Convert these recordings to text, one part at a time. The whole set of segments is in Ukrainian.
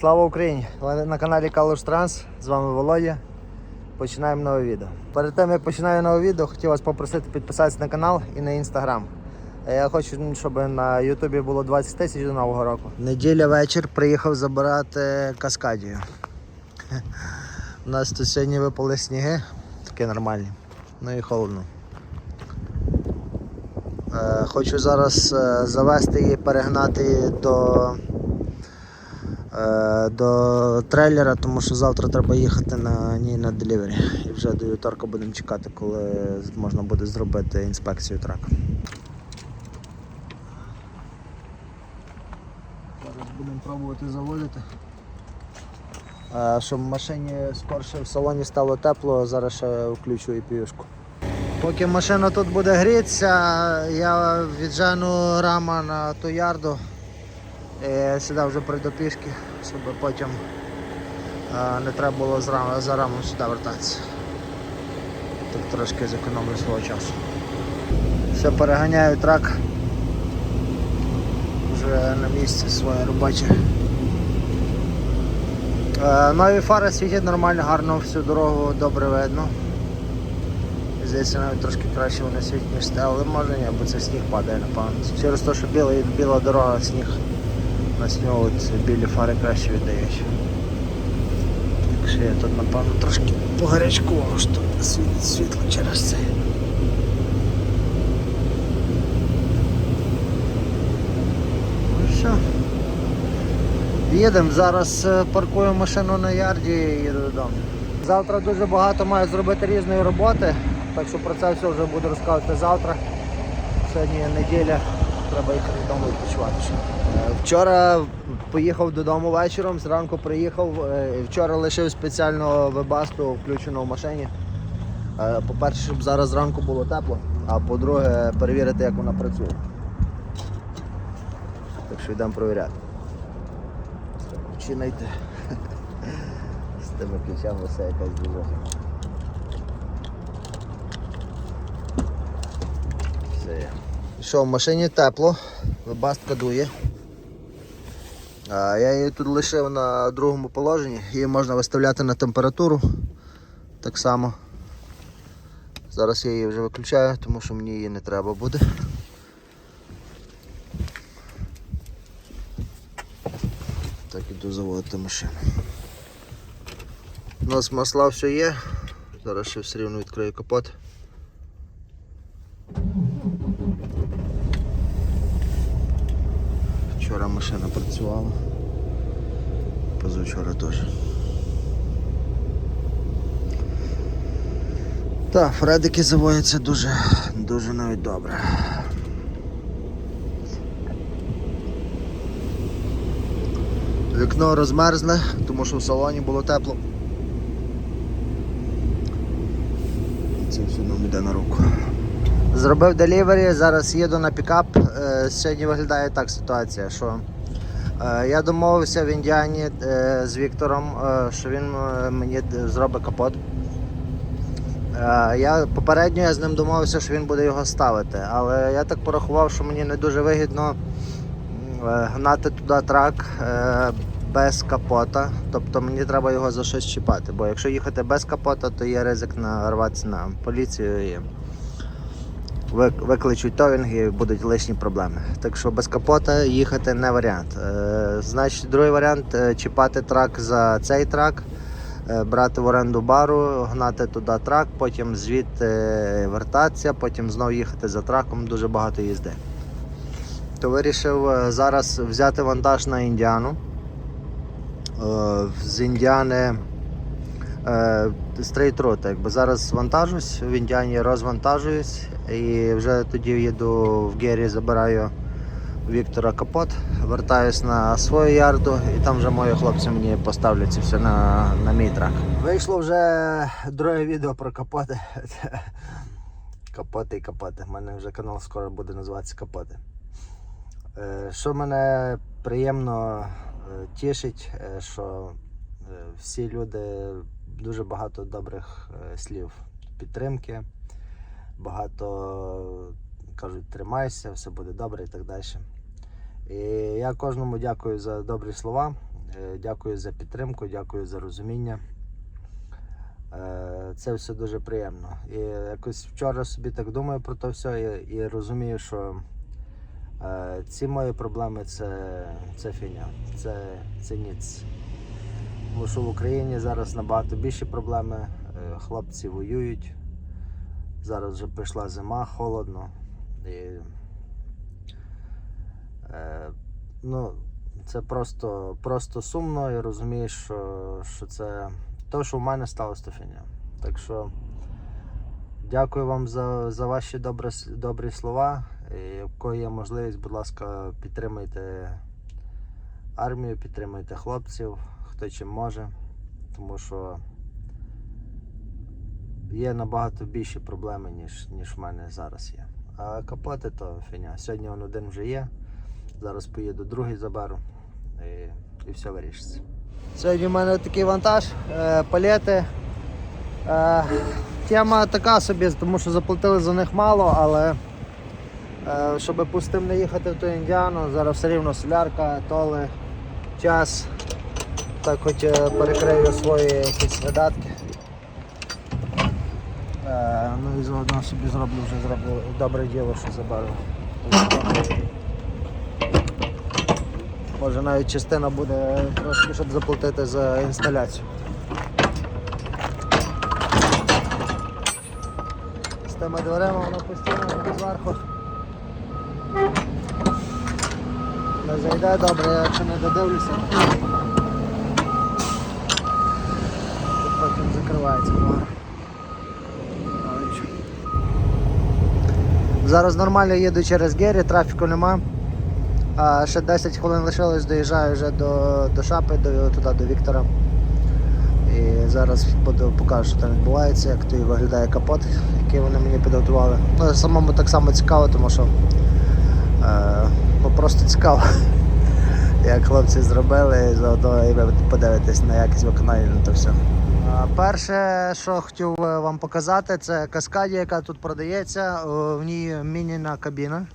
Слава Україні! На каналі Калуш Транс. З вами Володя. Починаємо нове відео. Перед тим як починаю нове відео, хотів вас попросити підписатися на канал і на інстаграм. Я хочу, щоб на Ютубі було 20 тисяч до Нового року. Неділя вечір приїхав забирати каскадію. У нас тут сьогодні випали сніги, такі нормальні. Ну і холодно. Е, Хочу зараз е, завести і перегнати до, е, до трейлера, тому що завтра треба їхати на ній на делівері. І вже до вівторка будемо чекати, коли можна буде зробити інспекцію трака. Зараз будемо пробувати заводити. Е, Щоб машині скорше в салоні стало тепло, зараз ще включу і півішку. Поки машина тут буде грітися, я віджену рама на ту ярду і сюди вже прийду пішки, щоб потім е, не треба було за рамом сюди вертатися. Так трошки зекономлю свого часу. Все, переганяю трак. Вже на місці своє робоче. Е, Нові фари світять нормально, гарно всю дорогу добре видно. Здається, навіть трошки краще вони світять, ніж але може ні, бо це сніг падає, напевно. Через те, що біла, біла дорога, сніг на от білі фари краще віддають. Так що я тут, напевно, трошки погарячкував, що тут світло через це. Ну все. Їдемо, зараз е, паркую машину на ярді і їду додому. Завтра дуже багато маю зробити різної роботи, так що про це все вже буду розказувати завтра. Сьогодні неділя, треба їхати додому відпочивати. Е, Вчора поїхав додому вечором, зранку приїхав. е, Вчора лишив спеціально вебасту включену в машині. Е, По-перше, щоб зараз зранку було тепло, а по-друге, перевірити, як вона працює. Так що йдемо перевіряти. Чи знайти? З тими ключами все якась дуже. Все. Що, в машині тепло, вебастка дує. Я її тут лишив на другому положенні, її можна виставляти на температуру. Так само. Зараз я її вже виключаю, тому що мені її не треба буде. Так іду заводити машину. У нас масла все є. Зараз ще все рівно відкрию капот. Вчора машина працювала. Позавчора теж. Так, фредики заводяться дуже, дуже навіть добре. Вікно розмерзле, тому що в салоні було тепло. Це все нам йде на руку. Зробив делівері, зараз їду на пікап. Е, Сьогодні виглядає так ситуація, що я домовився в Індіані е, з Віктором, е, що він е, мені зробить капот. Е, Я попередньо я з ним домовився, що він буде його ставити, але я так порахував, що мені не дуже вигідно е, гнати туди трак е, без капота. Тобто мені треба його за щось чіпати. Бо якщо їхати без капота, то є ризик нарватися на поліцію викличуть товінг і будуть лишні проблеми. Так що без капота їхати не варіант. Е, Значить, другий варіант е, чіпати трак за цей трак. е, Брати в оренду бару, гнати туди трак, потім звідти вертатися, потім знову їхати за траком, дуже багато їзди. То вирішив зараз взяти вантаж на індіану. З індіани стрейт рот, якби зараз вантажусь, в індіані розвантажуюсь і вже тоді їду в Гері, забираю Віктора капот, вертаюсь на свою ярду і там вже мої хлопці мені поставлять це все на, на мій трак. Вийшло вже друге відео про капоти. Капоти і капоти. У мене вже канал скоро буде називатися Капоти. Е, Що мене приємно е, тішить, е, що всі люди дуже багато добрих е, слів підтримки, багато кажуть, тримайся, все буде добре і так далі. І я кожному дякую за добрі слова. Е, Дякую за підтримку, дякую за розуміння. Е, Це все дуже приємно. І якось вчора собі так думаю про то все і, і розумію, що ці мої проблеми це, це фігня, це, це ніц. Тому що в Україні зараз набагато більші проблеми. Е, Хлопці воюють. Зараз вже прийшла зима, холодно. І, е, ну, це просто, просто сумно і розумієш, що, що це те, що в мене сталося, то. Так що дякую вам за, за ваші добрі, добрі слова. І в кого є можливість, будь ласка, підтримайте армію, підтримайте хлопців, хто чим може. Тому що є набагато більші проблеми, ніж, ніж в мене зараз є. А капоти то фігня. Сьогодні він один вже є. Зараз поїду другий заберу і, і все вирішиться. Сьогодні в мене такий вантаж, е, палети. Е, тема така собі, тому що заплатили за них мало, але е, щоб пустим не їхати в ту індіану, зараз все рівно солярка, толи, час. Так хоч е, перекрию свої якісь видатки. Е, ну і заодно собі зроблю вже зроблю добре діло, що заберу. Може навіть частина буде трошки, щоб заплатити за інсталяцію. З тими дверима воно постійно зверху. Не зайде добре, я якщо не додивлюся. то Потім Ну, але нічого. Зараз нормально їду через Гері, трафіку нема. А ще 10 хвилин лишилось, доїжджаю вже до, до шапи, до, туди до Віктора. І зараз буду покажу, що там відбувається, як той виглядає капот, який вони мені підготували. Ну, самому так само цікаво, тому що е, ну, просто цікаво, як хлопці зробили, заодно і ви подивитесь на якість виконання на то все. Перше, що хотів е, вам показати, це каскаді, яка тут продається. В ній мініна кабіна.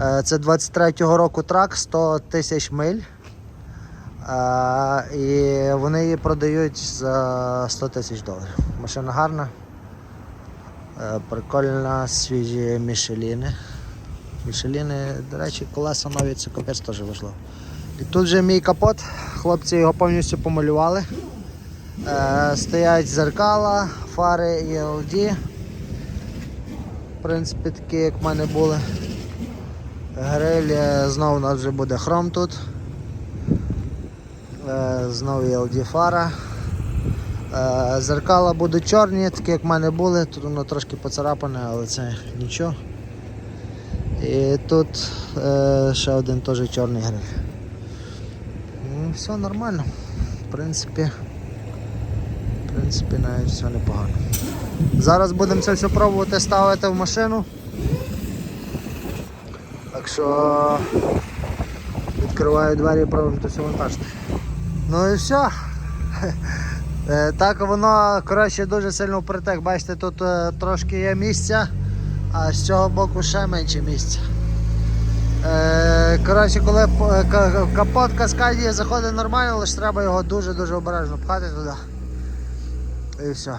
Е, Це 23-го року трак, 100 тисяч миль. Е, І вони її продають за 100 тисяч доларів. Машина гарна. Е, Прикольна, свіжі мішеліни. Мішеліни, до речі, колеса нові, це капець теж важливо. І тут же мій капот, хлопці його повністю помалювали. Е, Стоять зеркала, фари ELD. В принципі, такі, як в мене були. Гриль, е, знову у нас вже буде хром тут. Е, Знову ELD фара. Зеркала будуть чорні, такі як в мене були. Тут воно трошки поцарапане, але це нічого. І тут ще один теж чорний гриль. Ну, Все нормально. В принципі, принципі, навіть все непогано. Зараз будемо це все пробувати ставити в машину. Так що відкриваю двері і пробуємо то все вантажити. Ну і все. Е, Так воно коротше дуже сильно впритек. Бачите, тут е, трошки є місця, а з цього боку ще менше місця. Е, Коротше, коли капот каскаді заходить нормально, лише треба його дуже-дуже обережно пхати туди. І все.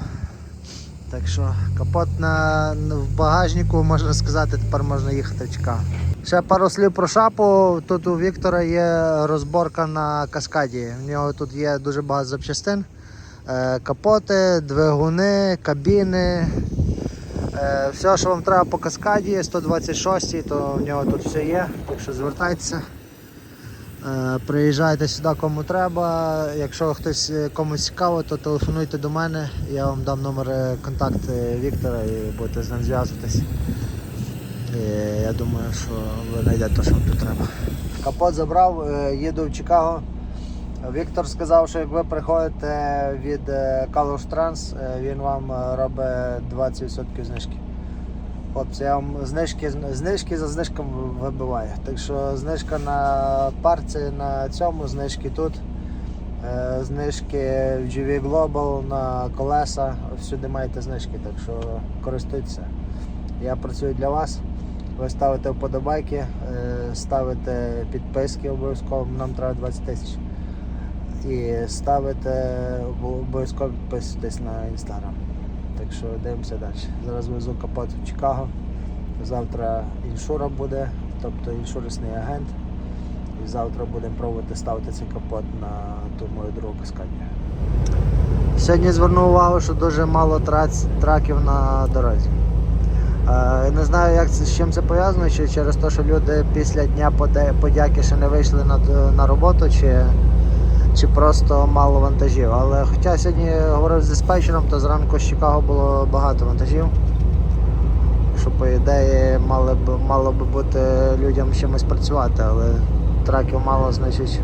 Так що капот на, в багажнику, можна сказати, тепер можна їхати в Чикаго. Ще пару слів про шапу. Тут у Віктора є розборка на каскаді. У нього тут є дуже багато запчастин. Е, Капоти, двигуни, кабіни. Е, Все, що вам треба по каскаді, 126, то в нього тут все є. Так що звертайтеся. Е, Приїжджайте сюди кому треба. Якщо хтось е, комусь цікаво, то телефонуйте до мене. Я вам дам номер е, контакт е, Віктора і будете з ним зв'язуватись. Я думаю, що ви знайдете те, що вам тут треба. Капот забрав, їду в Чикаго. Віктор сказав, що як ви приходите від Калуш Транс, він вам робить 20% знижки. Хлопці, я вам знижки, знижки за знижками вибиваю. Так що знижка на парці на цьому, знижки тут, е, знижки в GV Global на колеса, всюди маєте знижки, так що користуйтеся. Я працюю для вас. Ви ставите вподобайки, е, ставите підписки обов'язково, нам треба 20 тисяч. І ставите обов'язково підписуйтесь на інстаграм. Так що дивимося далі. Зараз везу капот в Чикаго. Завтра іншура буде, тобто іншурисний агент. І завтра будемо пробувати ставити цей капот на ту мою другу каскадію. Сьогодні звернув увагу, що дуже мало трац, траків на дорозі. Е, не знаю, як це, з чим це пов'язано, чи через те, що люди після Дня подяки ще не вийшли на, на роботу, чи, чи просто мало вантажів. Але хоча сьогодні говорив з диспетчером, то зранку з Чикаго було багато вантажів. Що по ідеї мало б, мало б бути людям чимось працювати, але траків мало, значить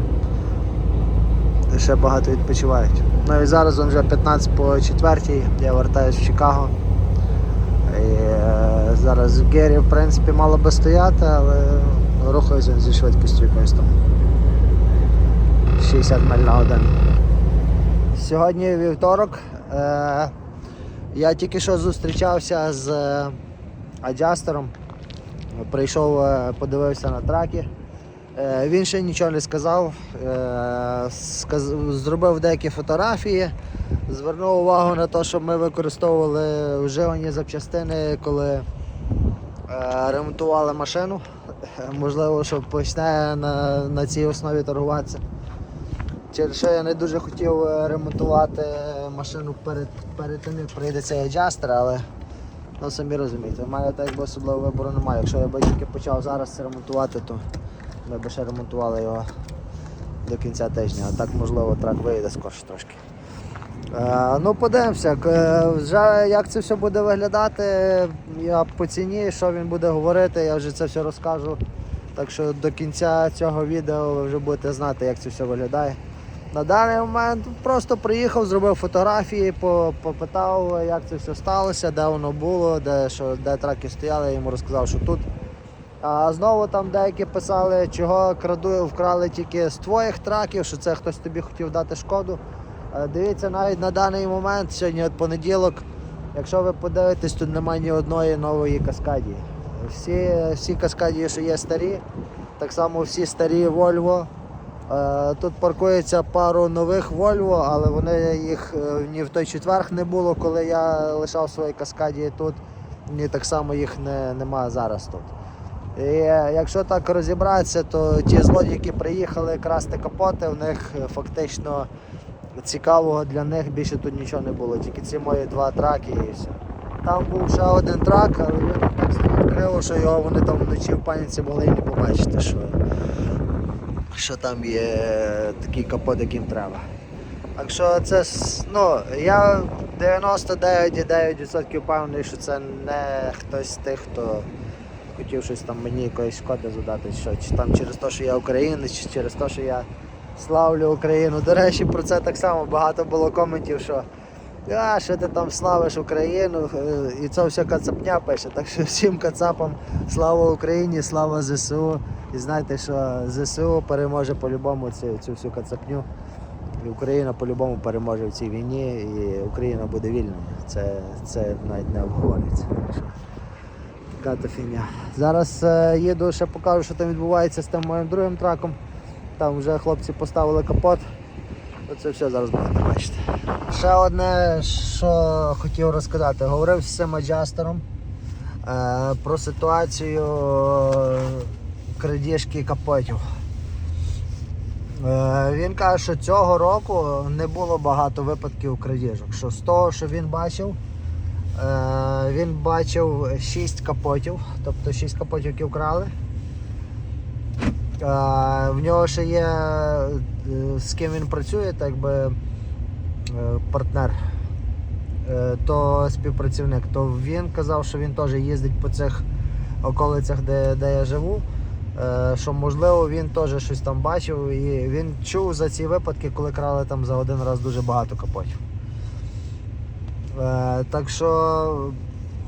ще багато відпочивають. Ну і зараз вже 15 по 4, я вертаюсь в Чикаго. І, е, зараз в Гері, в принципі, мало би стояти, але рухаюся зі швидкістю якоюсь там 60 миль на годину. Сьогодні вівторок. Е, я тільки що зустрічався з е, аджастером. Прийшов, е, подивився на траки. Е, Він ще нічого не сказав. Сказ- Зробив деякі фотографії, звернув увагу на те, що ми використовували вживані запчастини, коли ремонтували машину. Можливо, що почне на, на цій основі торгуватися. Через що я не дуже хотів е, ремонтувати машину перед, перед тим, як прийде цей аджастер, але ну, самі розумієте, в мене так особливого вибору немає. Якщо я би тільки почав зараз це ремонтувати, то ми б ще ремонтували його до кінця тижня, а так можливо трак вийде скорше трошки. Е, ну, подивимося, е, вже як це все буде виглядати, я по ціні, що він буде говорити, я вже це все розкажу. Так що до кінця цього відео ви вже будете знати, як це все виглядає. На даний момент просто приїхав, зробив фотографії, попитав, як це все сталося, де воно було, де, що, де траки стояли, я йому розказав, що тут. А знову там деякі писали, чого краду, вкрали тільки з твоїх траків, що це хтось тобі хотів дати шкоду. Е, Дивіться, навіть на даний момент, сьогодні от понеділок, якщо ви подивитесь, тут немає ні одної нової каскадії. Всі, всі каскадії, що є старі, так само всі старі Volvo. Е, Тут паркується пару нових Volvo, але вони їх е, ні в той четверг не було, коли я лишав свої каскадії тут, ні так само їх не, немає зараз тут. І е, якщо так розібратися, то ті злодії, які приїхали красти капоти, в них фактично цікавого для них більше тут нічого не було. Тільки ці мої два траки і все. Там був ще один трак, але він так криво, що його вони там вночі в паніці могли і не побачити, що, що там є такий капот, яким треба. Так що це ну, я 99,9% впевнений, що це не хтось з тих, хто хотів щось там мені якоїсь шкоди задати, що чи там через те, що я українець, чи через те, що я славлю Україну. До речі, про це так само багато було коментів, що а, що ти там славиш Україну, і це все кацапня пише. Так що всім кацапам слава Україні, слава ЗСУ. І знайте, що ЗСУ переможе по-любому цю, цю всю кацапню. І Україна по-любому переможе в цій війні, і Україна буде вільною. Це, це навіть не обговорюється. Така то фігня. Зараз е, їду, ще покажу, що там відбувається з тим моїм другим траком. Там вже хлопці поставили капот. Оце все зараз будете бачити. Ще одне, що хотів розказати. Говорив з цим аджастером е, про ситуацію е, крадіжки капотів. Е, Він каже, що цього року не було багато випадків крадіжок. Що з того, що він бачив, е, він бачив 6 капотів, тобто 6 капотів, які вкрали. В нього ще є е, з ким він працює, так би е, партнер, е, то співпрацівник, то він казав, що він теж їздить по цих околицях, де, де я живу. Що можливо він теж щось там бачив і він чув за ці випадки, коли крали там за один раз дуже багато капотів. Так що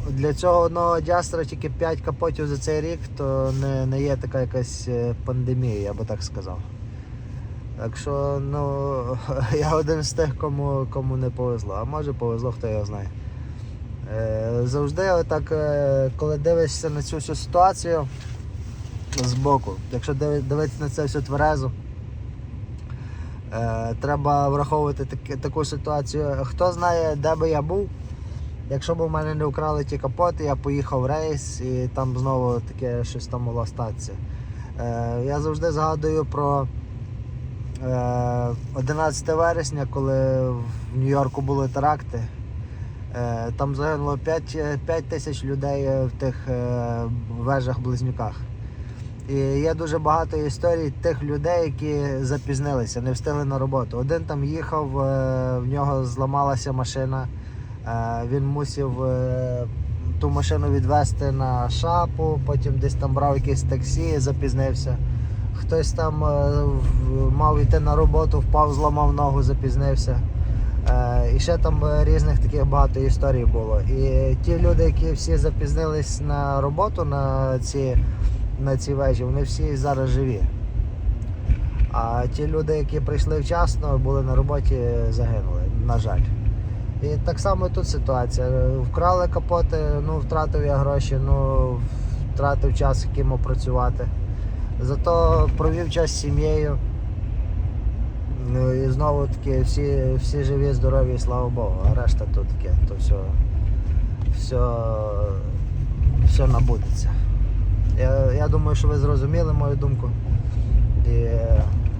для цього одного дястра тільки 5 капотів за цей рік, то не, не є така якась е, пандемія, я би так сказав. Так що, ну, я один з тих, кому, кому не повезло. А може повезло, хто його знає. Е, завжди отак, е, коли дивишся на цю всю ситуацію збоку, якщо дивитися на це все тверезо, Е, треба враховувати таки- таку ситуацію. Хто знає, де би я був, якщо б у мене не вкрали ті капоти, я поїхав в рейс і там знову таке щось там могло статися. Е, я завжди згадую про е, 11 вересня, коли в Нью-Йорку були теракти. Е, Там загинуло 5, 5 тисяч людей е, в тих е, вежах-близнюках. І є дуже багато історій тих людей, які запізнилися, не встигли на роботу. Один там їхав, е, в нього зламалася машина, е, він мусив е, ту машину відвезти на шапу, потім десь там брав якесь таксі, запізнився. Хтось там е, мав йти на роботу, впав, зламав ногу, запізнився. Е, І ще там е, різних таких багато історій було. І ті люди, які всі запізнились на роботу на ці, на ці вежі, вони всі зараз живі. А ті люди, які прийшли вчасно, були на роботі, загинули, на жаль. І так само тут ситуація. Вкрали капоти, ну втратив я гроші, ну втратив час, яким працювати. Зато провів час з сім'єю. Ну і знову таки всі, всі живі, здорові, слава Богу. А решта то таке, то все, все, все набудеться. Я, я думаю, що ви зрозуміли мою думку. І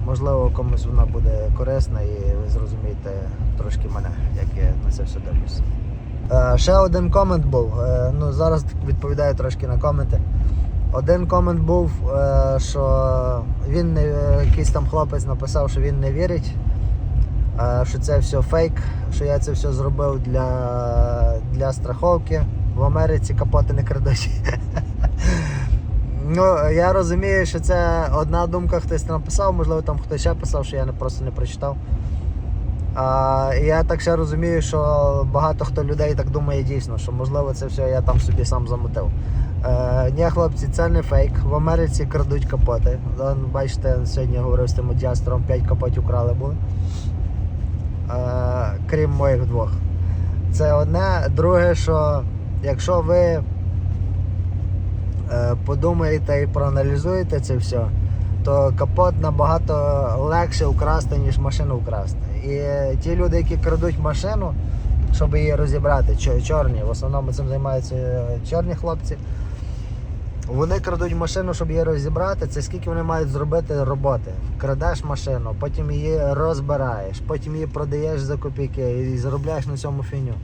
можливо комусь вона буде корисна і ви зрозумієте трошки мене, як я на це все дивлюся. Е, ще один комент був. Е, ну, зараз відповідаю трошки на коменти. Один комент був, е, що він не якийсь там хлопець написав, що він не вірить, що це все фейк, що я це все зробив для, для страховки. В Америці капоти не крадуть. Ну, я розумію, що це одна думка, хтось написав, можливо, там хтось ще писав, що я просто не прочитав. А, я так ще розумію, що багато хто людей так думає дійсно, що можливо це все я там собі сам замотив. Е, ні, хлопці, це не фейк. В Америці крадуть капоти. Бачите, сьогодні говорив з тим діастером, 5 капотів крали були. Е, крім моїх двох. Це одне. Друге, що якщо ви е, подумаєте і проаналізуєте це все, то капот набагато легше украсти, ніж машину вкрасти. І ті люди, які крадуть машину, щоб її розібрати, чорні, в основному цим займаються е, чорні хлопці. Вони крадуть машину, щоб її розібрати. Це скільки вони мають зробити роботи. Крадеш машину, потім її розбираєш, потім її продаєш за копійки і заробляєш на цьому фіню.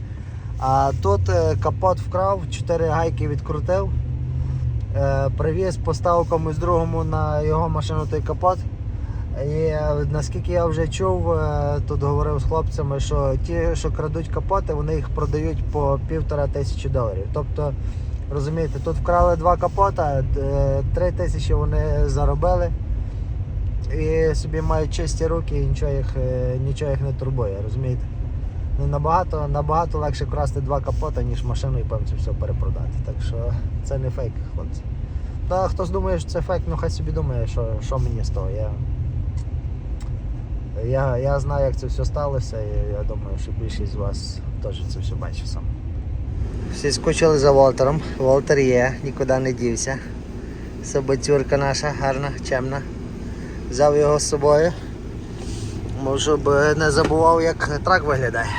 А тут е, капот вкрав, чотири гайки відкрутив, е, привіз, поставив комусь другому на його машину той капот. І е, наскільки я вже чув, е, тут говорив з хлопцями, що ті, що крадуть капоти, вони їх продають по півтора тисячі доларів. Тобто, розумієте, тут вкрали два капота, е, три тисячі вони заробили і собі мають чисті руки і нічого їх, нічого їх не турбує, розумієте? Ну, набагато, набагато легше красти два капота, ніж машину і потім все перепродати. Так що це не фейк, хлопці. Та хтось думає, що це фейк, ну хай собі думає, що, що мені з того. Я, я, я знаю, як це все сталося, і я думаю, що більшість з вас теж це все бачить сам. Всі скучили за Волтером. Волтер є, нікуди не дівся. Собацюрка наша, гарна, чемна. Взяв його з собою. Може, щоб не забував, як трак виглядає.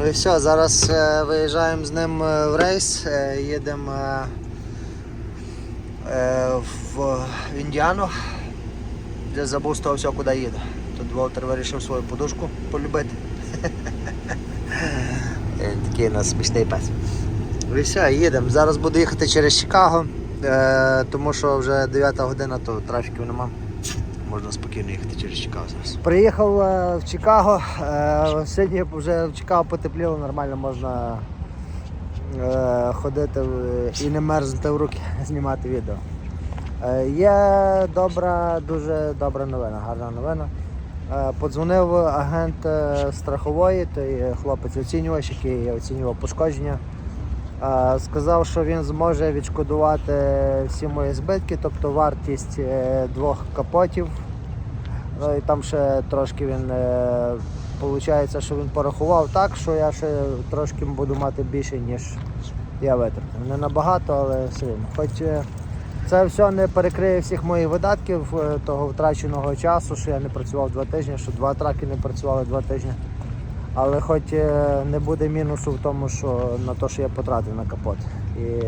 Ну і все, зараз е, виїжджаємо з ним е, в рейс, е, їдемо в Індіану, де забув з того всього, куди їду. Тут Волтер вирішив свою подушку полюбити. Він такий у нас смішний пес. І все, їдемо. Зараз буду їхати через Чикаго, е, тому що вже 9 година, то трафіків нема. Можна спокійно їхати через Чикаго зараз. Приїхав е, в Чикаго. Е, сьогодні вже в Чикаго потепліло, нормально можна е, ходити і не мерзнути в руки, знімати відео. Е, є добра, дуже добра новина, гарна новина. Е, Подзвонив агент е, страхової, той хлопець оцінювач, який оцінював пошкодження. Сказав, що він зможе відшкодувати всі мої збитки, тобто вартість двох капотів. Ну і там ще трошки він виходить, що він порахував так, що я ще трошки буду мати більше, ніж я витратив. Не набагато, але все рівно. Хоч, Це все не перекриє всіх моїх видатків, е, того втраченого часу, що я не працював два тижні, що два траки не працювали два тижні. Але хоч е, не буде мінусу в тому, що на те, що я потратив на капот. І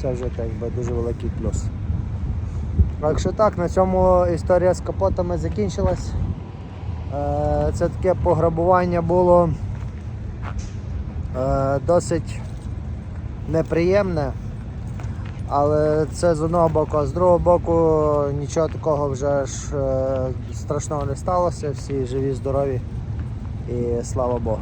це вже так би дуже великий плюс. Так що так, на цьому історія з капотами закінчилась. Е, Це таке пограбування було досить неприємне. Але це з одного боку, а з другого боку нічого такого вже ж е, страшного не сталося, всі живі, здорові і слава Богу.